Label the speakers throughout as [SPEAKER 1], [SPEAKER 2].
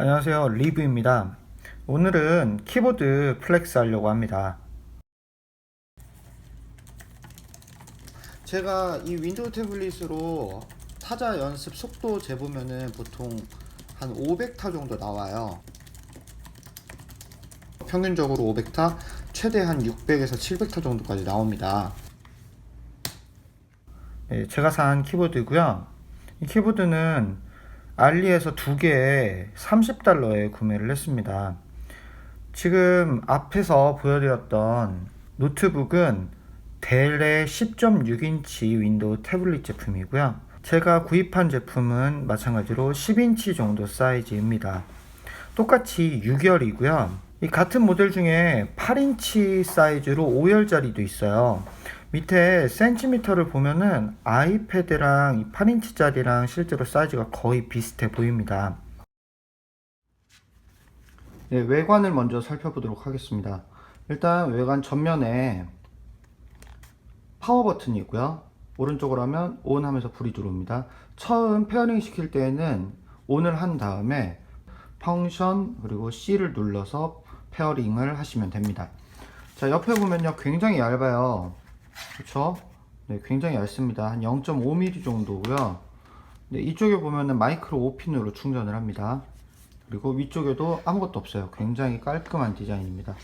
[SPEAKER 1] 안녕하세요. 리브입니다. 오늘은 키보드 플렉스 하려고 합니다. 제가 이 윈도우 태블릿으로 타자 연습 속도 재보면은 보통 한 500타 정도 나와요. 평균적으로 500타 최대 한 600에서 700타 정도까지 나옵니다. 네, 제가 산 키보드고요. 이 키보드는 알리에서 두 개에 30달러에 구매를 했습니다. 지금 앞에서 보여드렸던 노트북은 델의 10.6인치 윈도우 태블릿 제품이고요. 제가 구입한 제품은 마찬가지로 10인치 정도 사이즈입니다. 똑같이 6열이고요. 이 같은 모델 중에 8인치 사이즈로 5열짜리도 있어요. 밑에 센티미터를 보면은 아이패드랑 이 8인치짜리랑 실제로 사이즈가 거의 비슷해 보입니다. 네, 외관을 먼저 살펴보도록 하겠습니다. 일단 외관 전면에 파워 버튼이 있고요. 오른쪽으로 하면 온 하면서 불이 들어옵니다. 처음 페어링 시킬 때에는 온을 한 다음에 펑션 그리고 C를 눌러서 페어링을 하시면 됩니다. 자, 옆에 보면요. 굉장히 얇아요. 그쵸? 네, 굉장히 얇습니다. 한 0.5mm 정도고요. 네, 이쪽에 보면은 마이크로 5핀으로 충전을 합니다. 그리고 위쪽에도 아무것도 없어요. 굉장히 깔끔한 디자인입니다.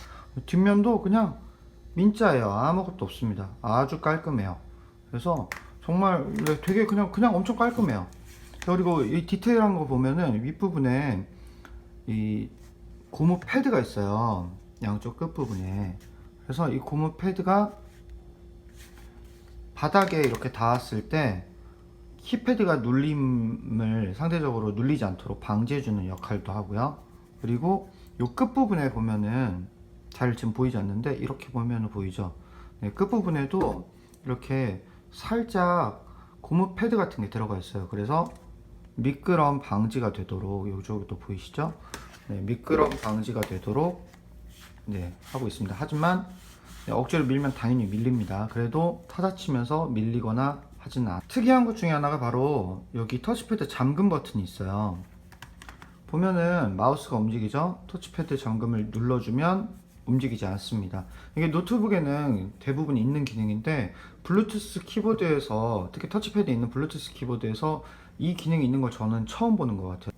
[SPEAKER 1] 뒷면도 그냥 민자예요. 아무것도 없습니다. 아주 깔끔해요. 그래서 정말 네, 되게 그냥 그냥 엄청 깔끔해요. 그리고 이 디테일한 거 보면은 윗부분에 이 고무 패드가 있어요. 양쪽 끝부분에. 그래서 이 고무 패드가 바닥에 이렇게 닿았을 때 키패드가 눌림을 상대적으로 눌리지 않도록 방지해주는 역할도 하고요. 그리고 이 끝부분에 보면은 잘 지금 보이지 않는데 이렇게 보면 보이죠. 네, 끝부분에도 이렇게 살짝 고무 패드 같은 게 들어가 있어요. 그래서 미끄럼 방지가 되도록 이쪽도 보이시죠? 네, 미끄럼 방지가 되도록 네, 하고 있습니다. 하지만 네, 억지로 밀면 당연히 밀립니다. 그래도 타다치면서 밀리거나 하지는 않아요. 특이한 것 중에 하나가 바로 여기 터치패드 잠금 버튼이 있어요. 보면은 마우스가 움직이죠? 터치패드 잠금을 눌러주면 움직이지 않습니다. 이게 노트북에는 대부분 있는 기능인데 블루투스 키보드에서 특히 터치패드 있는 블루투스 키보드에서 이 기능이 있는 걸 저는 처음 보는 것 같아요.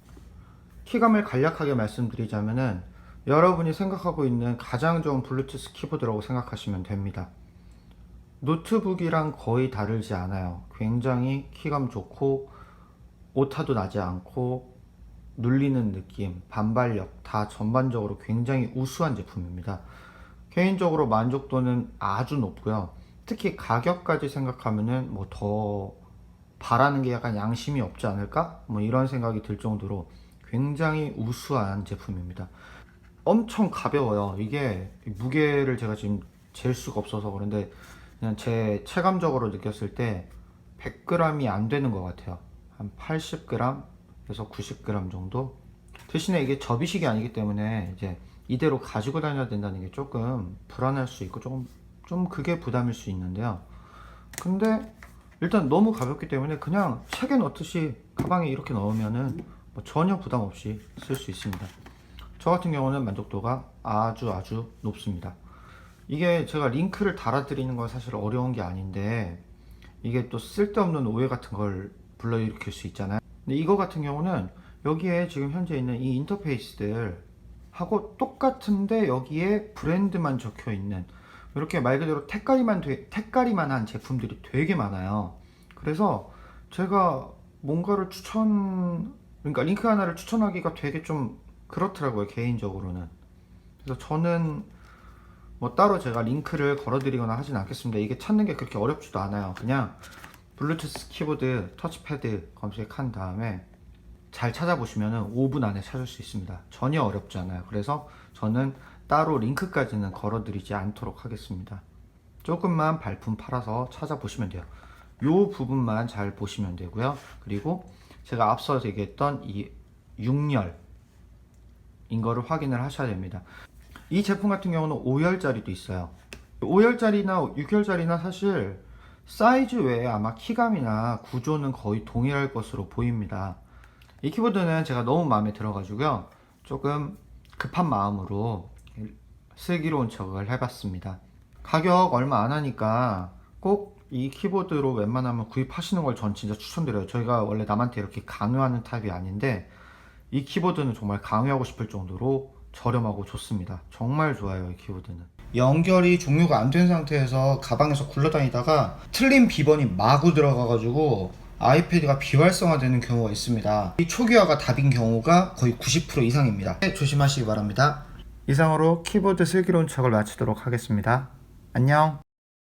[SPEAKER 1] 키감을 간략하게 말씀드리자면은 여러분이 생각하고 있는 가장 좋은 블루투스 키보드라고 생각하시면 됩니다. 노트북이랑 거의 다르지 않아요. 굉장히 키감 좋고 오타도 나지 않고 눌리는 느낌, 반발력 다 전반적으로 굉장히 우수한 제품입니다. 개인적으로 만족도는 아주 높고요. 특히 가격까지 생각하면은 뭐 더 바라는 게 약간 양심이 없지 않을까? 뭐 이런 생각이 들 정도로 굉장히 우수한 제품입니다. 엄청 가벼워요. 이게 무게를 제가 지금 잴 수가 없어서 그런데 그냥 제 체감적으로 느꼈을 때 100g이 안 되는 것 같아요. 한 80g에서 90g 정도. 대신에 이게 접이식이 아니기 때문에 이제 이대로 가지고 다녀야 된다는 게 조금 불안할 수 있고 조금 좀 그게 부담일 수 있는데요. 근데 일단 너무 가볍기 때문에 그냥 책에 넣듯이 가방에 이렇게 넣으면은 뭐 전혀 부담 없이 쓸 수 있습니다. 저 같은 경우는 만족도가 아주 아주 높습니다. 이게 제가 링크를 달아드리는 건 사실 어려운 게 아닌데 이게 또 쓸데없는 오해 같은 걸 불러일으킬 수 있잖아요. 근데 이거 같은 경우는 여기에 지금 현재 있는 이 인터페이스들 하고 똑같은데 여기에 브랜드만 적혀 있는 이렇게 말 그대로 택가리만 되, 택가리만 한 제품들이 되게 많아요. 그래서 제가 뭔가를 추천 그러니까 링크 하나를 추천하기가 되게 좀 그렇더라고요 개인적으로는. 그래서 저는 뭐 따로 제가 링크를 걸어드리거나 하진 않겠습니다. 이게 찾는 게 그렇게 어렵지도 않아요. 그냥 블루투스 키보드, 터치패드 검색한 다음에 잘 찾아보시면 5분 안에 찾을 수 있습니다. 전혀 어렵지 않아요. 그래서 저는 따로 링크까지는 걸어드리지 않도록 하겠습니다. 조금만 발품 팔아서 찾아보시면 돼요. 요 부분만 잘 보시면 되고요. 그리고 제가 앞서 얘기했던 이 6열 인 거를 확인을 하셔야 됩니다. 이 제품 같은 경우는 5열짜리도 있어요. 5열짜리나 6열짜리나 사실 사이즈 외에 아마 키감이나 구조는 거의 동일할 것으로 보입니다. 이 키보드는 제가 너무 마음에 들어가지고요. 조금 급한 마음으로 슬기로운 척을 해봤습니다. 가격 얼마 안 하니까 꼭 이 키보드로 웬만하면 구입하시는 걸 전 진짜 추천드려요. 저희가 원래 남한테 이렇게 강요하는 타입이 아닌데 이 키보드는 정말 강요하고 싶을 정도로 저렴하고 좋습니다. 정말 좋아요, 이 키보드는. 연결이 종료가 안 된 상태에서 가방에서 굴러다니다가 틀린 비번이 마구 들어가가지고 아이패드가 비활성화되는 경우가 있습니다. 이 초기화가 답인 경우가 거의 90% 이상입니다. 네, 조심하시기 바랍니다. 이상으로 키보드 슬기로운 척을 마치도록 하겠습니다. 안녕.